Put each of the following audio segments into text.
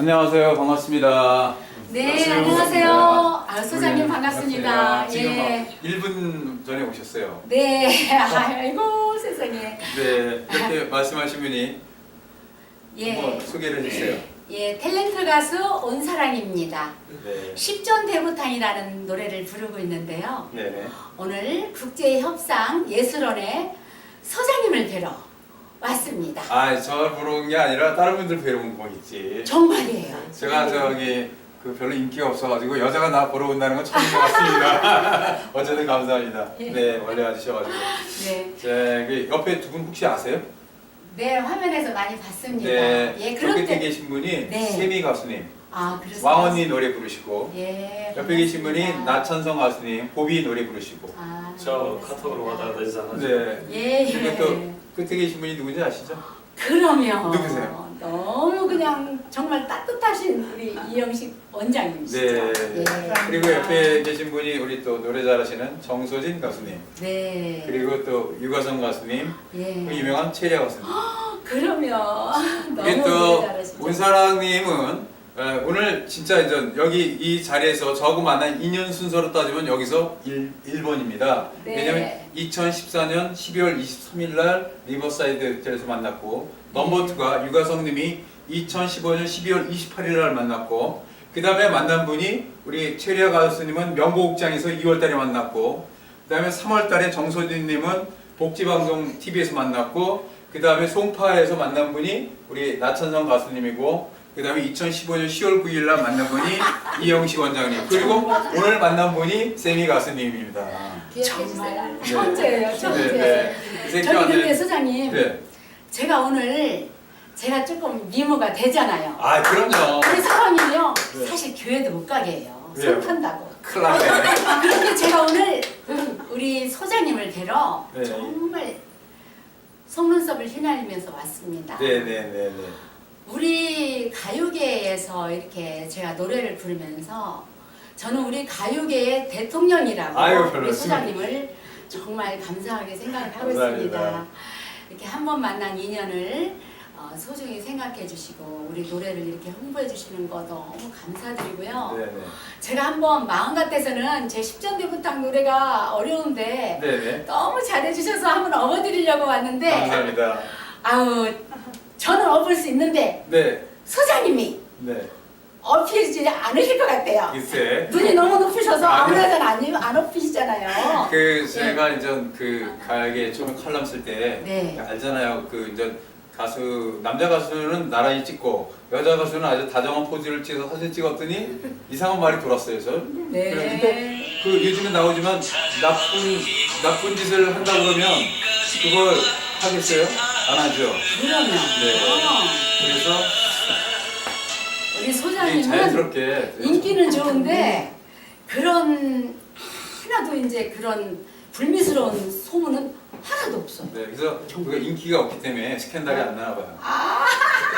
안녕하세요. 반갑습니다. 네, 안녕하세요. 아, 소장님 반갑습니다. 지금 예. 1분 전에 오셨어요. 네, 아이고 세상에. 네, 이렇게 말씀하신 분이 예, 한번 소개를 해주세요. 예, 탤런트 가수 온사랑입니다. 네. 십전 대구탕이라는 노래를 부르고 있는데요. 네네. 오늘 국제협상 예술원에 소장님을 뵈러 왔습니다. 아, 저 보러 온 게 아니라 다른 분들 뵈러 온 거겠지. 정말이에요. 제가 저기 그 별로 인기가 없어가지고 여자가 나 보러 온다는 건 처음인 것 같습니다. 어쨌든 감사합니다. 네, 원래 와주셔가지고. 네, 제 그 옆에 두 분 혹시 아세요? 네 화면에서 많이 봤습니다. 네, 예, 옆에 그런데 계신 분이 네. 세미 가수님, 아, 그래서 왕언니 노래 부르시고 예, 옆에 계신 분이 반갑습니다. 나천성 가수님, 보비 노래 부르시고 아, 저. 카톡으로 왔다 갔다 이상하죠. 네. 예, 그리고 예. 또 끝에 계신 분이 누군지 아시죠? 그러면 누구세요? 너무 그냥 정말 따뜻하신 우리 이영식 원장님이시죠. 네. 예. 그리고 옆에 계신 분이 우리 또 노래 잘하시는 정소진 가수님, 네. 그리고 또 유가성 가수님, 예. 그 유명한 체리아 가수님. 그러면 너무 또 노래 잘하시죠. 온사랑님은 에, 오늘 진짜 이제 여기 이 자리에서 저하고 만난 인연 순서로 따지면 여기서 1, 1번입니다. 네. 왜냐면 2014년 12월 23일 날 리버사이드 호텔에서 만났고 넘버 네. 2가 유가성님이 2015년 12월 28일 날 만났고 그 다음에 만난 분이 우리 최리아 가수님은 명보국장에서 2월 달에 만났고 그 다음에 3월 달에 정소진님은 복지방송 TV에서 만났고 그 다음에 송파에서 만난 분이 우리 나천성 가수님이고 그 다음에 2015년 10월 9일 날 만난 분이 이영식 원장님 그리고 오늘 만난 분이 세미 가수님입니다. 정말 천재예요, 천재. 네, 네. 이 새끼 저기 근데 완전- 소장님, 네. 제가 오늘 제가 조금 미모가 되잖아요. 아 그럼요. 우리 사람이요, 네. 사실 교회도 못 가게 해요. 왜요? 손 탄다고. 큰일 났네. 그런데 제가 오늘 우리 소장님을 뵈러 네. 정말 속눈썹을 휘날리면서 왔습니다. 네네네네. 우리 가요계에서 이렇게 제가 노래를 부르면서 저는 우리 가요계의 대통령이라고 아유, 우리 소장님을 정말 감사하게 생각을 하고 감사합니다. 있습니다. 이렇게 한 번 만난 인연을 어, 소중히 생각해 주시고 우리 노래를 이렇게 홍보해 주시는 거 너무 감사드리고요. 네네. 제가 한번 마음 같아서는 제 10전대부탕 노래가 어려운데 네네. 너무 잘해 주셔서 한번 업어드리려고 왔는데 감사합니다. 아우 저는 업을 수 있는데 네. 소장님이 네. 업히지 않으실 것 같아요. 글쎄. 눈이 너무 높으셔서 아니요. 아무래도 안, 안 업히시잖아요. 그 제가 이제 그 가게 처음에 칼럼 쓸 때 네. 알잖아요. 그 이제 가수 남자 가수는 나란히 찍고 여자 가수는 아주 다정한 포즈를 찍어서 사진 찍었더니 이상한 말이 돌았어요. 저. 네. 그런데 그 요즘에 나오지만 나쁜 나쁜 짓을 한다 그러면 그걸 하겠어요? 안 하죠. 그러면 네. 어, 그래서 우리 소장님은 자연스럽게 인기는 좋은데 그런 하나도 이제 그런 불미스러운 소문은 하나도 없어요. 네, 그래서 우리가 인기가 없기 때문에 스캔들이 안 나나 봐요. 아.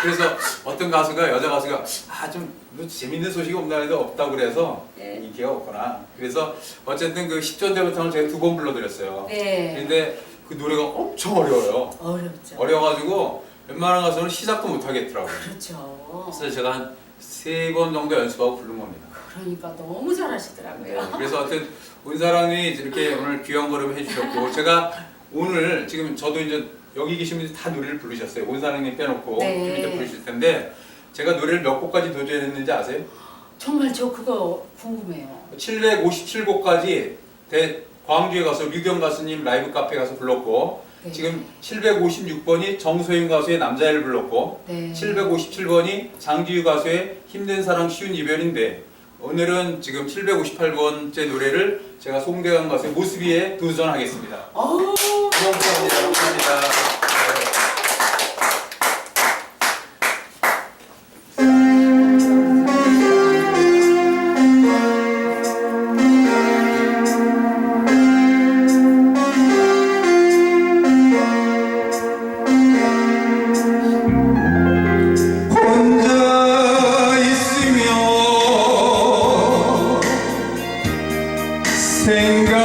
그래서 어떤 가수가 여자 가수가 아좀 뭐 재밌는 소식이 없나 해도 없다고 그래서 네. 인기가 없구나. 그래서 어쨌든 그 10전 대부탕을 제가 두 번 불러드렸어요. 네. 근데 그 노래가 엄청 어려워요. 어렵죠. 어려워가지고 웬만한 가수는 시작도 못 하겠더라고요. 그렇죠. 그래서 제가 한 세 번 정도 연습하고 부른 겁니다. 그러니까 너무 잘하시더라고요. 네, 그래서 하여튼 온사랑이 이렇게 오늘 귀한 걸음 해주셨고 제가 오늘 지금 저도 이제 여기 계신 분들 다 노래를 부르셨어요. 온사랑님 빼놓고 네. 좀 이따 부르실 텐데 제가 노래를 몇 곡까지 도전했는지 아세요? 정말 저 그거 궁금해요. 757곡까지 대 광주에 가서 류경 가수님 라이브 카페 가서 불렀고 네. 지금 756번이 정소영 가수의 남자애를 불렀고 네. 757번이 장지유 가수의 힘든 사랑 쉬운 이별인데 오늘은 지금 758번째 노래를 제가 송대관 가수의 모습이에 도전하겠습니다. 어우, 감사합니다. 감사합니다. 생각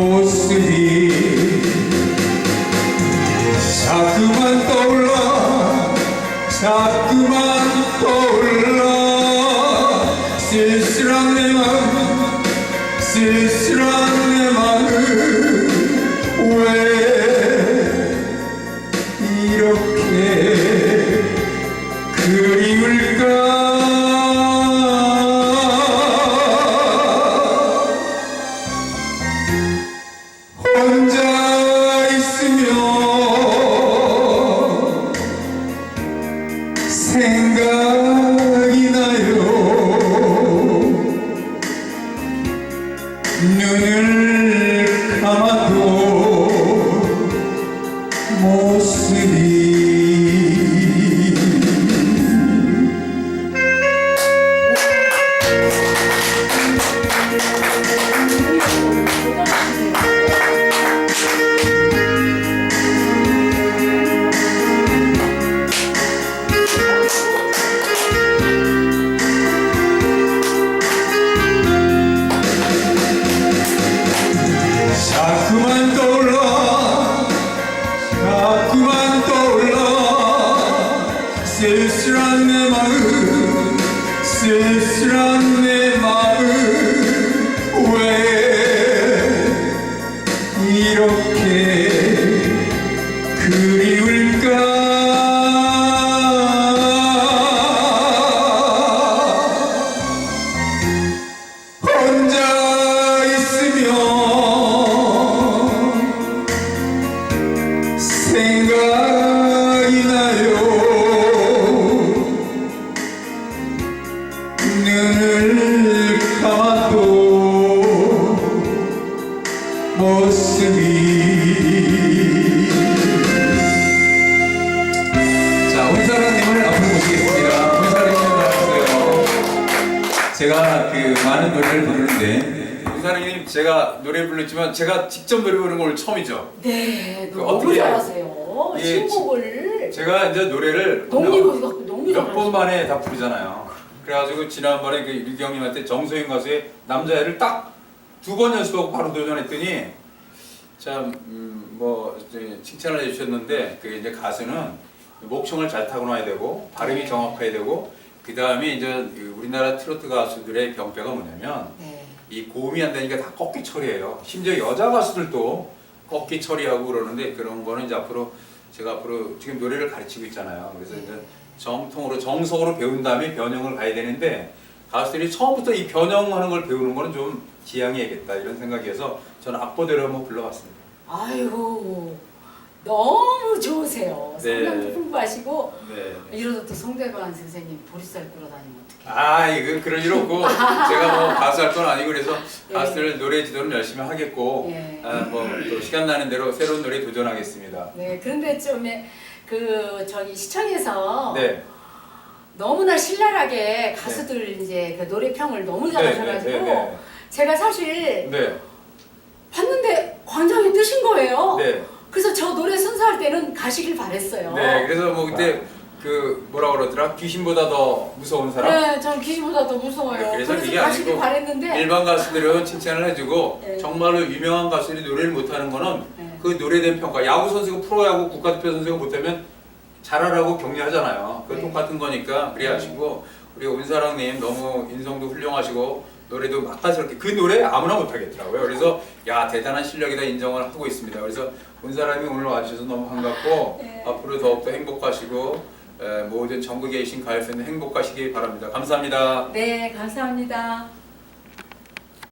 모습이 자꾸만 떠올라 자꾸만 생 이렇게 그리울까? 혼자 있으면 생각 제가 그 많은 노래를 부르는데 은사님 제가 노래 불렀지만 제가 직접 노래 부르는 건 처음이죠. 네, 그 너무 어떻게- 잘하세요. 예, 신곡을 제가 이제 노래를 너무 이거 갖고 너무 몇번 잘하시죠. 만에 다 부르잖아요. 그래가지고 지난번에 그 유기 형님한테 정소영 가수의 남자애를 딱 두 번 연습하고 바로 도전했더니 참뭐 칭찬을 해주셨는데 그 이제 가수는 목청을 잘 타고나야 되고 발음이 네. 정확해야 되고 그 다음에 이제 그 우리나라 트로트 가수들의 병폐가 뭐냐면 네. 이 고음이 안 되니까 다 꺾기 처리해요. 심지어 여자 가수들도 꺾기 처리하고 그러는데 그런 거는 이제 앞으로 제가 앞으로 지금 노래를 가르치고 있잖아요. 그래서 이제 정통으로 정석으로 배운 다음에 변형을 가야 되는데 가수들이 처음부터 이 변형하는 걸 배우는 거는 좀 지양해야겠다 이런 생각이어서 저는 악보대로 한번 불러봤습니다. 아유 너무 좋으세요. 네. 성량도 풍부하시고 네. 이러다 또 송대관 선생님 보리쌀 끌어다니면 어떡해. 아 이거 그럴 일 없고 제가 뭐 가수 할 건 아니고 그래서 예. 가수들 노래 지도는 열심히 하겠고 예. 아, 뭐또 시간 나는 대로 새로운 노래 도전하겠습니다. 네, 그런데 좀 그 저기 시청에서 네. 너무나 신랄하게 가수들 이제 그 노래평을 너무 잘하셔가지고 네, 네, 네, 제가 사실 네. 봤는데 광장에 뜨신 거예요. 네. 그래서 저 노래 순서할 때는 가시길 바랬어요. 네. 그래서 뭐 그때 그 뭐라 그러더라 귀신보다 더 무서운 사람. 네, 전 귀신보다 더 무서워요. 네, 그래서 그래서, 그게 가시길 아니고 바랬는데 일반 가수들은 칭찬을 해주고 네. 정말로 유명한 가수들이 노래를 못하는 거는 네. 그 노래된 평가. 야구 선수가 프로야구 국가대표 선수가 못하면 잘하라고 격려하잖아요. 그 네. 똑같은 거니까 그래 하시고 우리 온사랑님 너무 인성도 훌륭하시고 노래도 맛깔스럽게 그 노래 아무나 못하겠더라고요. 그래서 야 대단한 실력이다 인정을 하고 있습니다. 그래서 온사랑이 오늘 와주셔서 너무 반갑고 네. 앞으로 더욱더 행복하시고 에, 모든 전국에 계신 가요팬들 행복하시기 바랍니다. 감사합니다. 네, 감사합니다.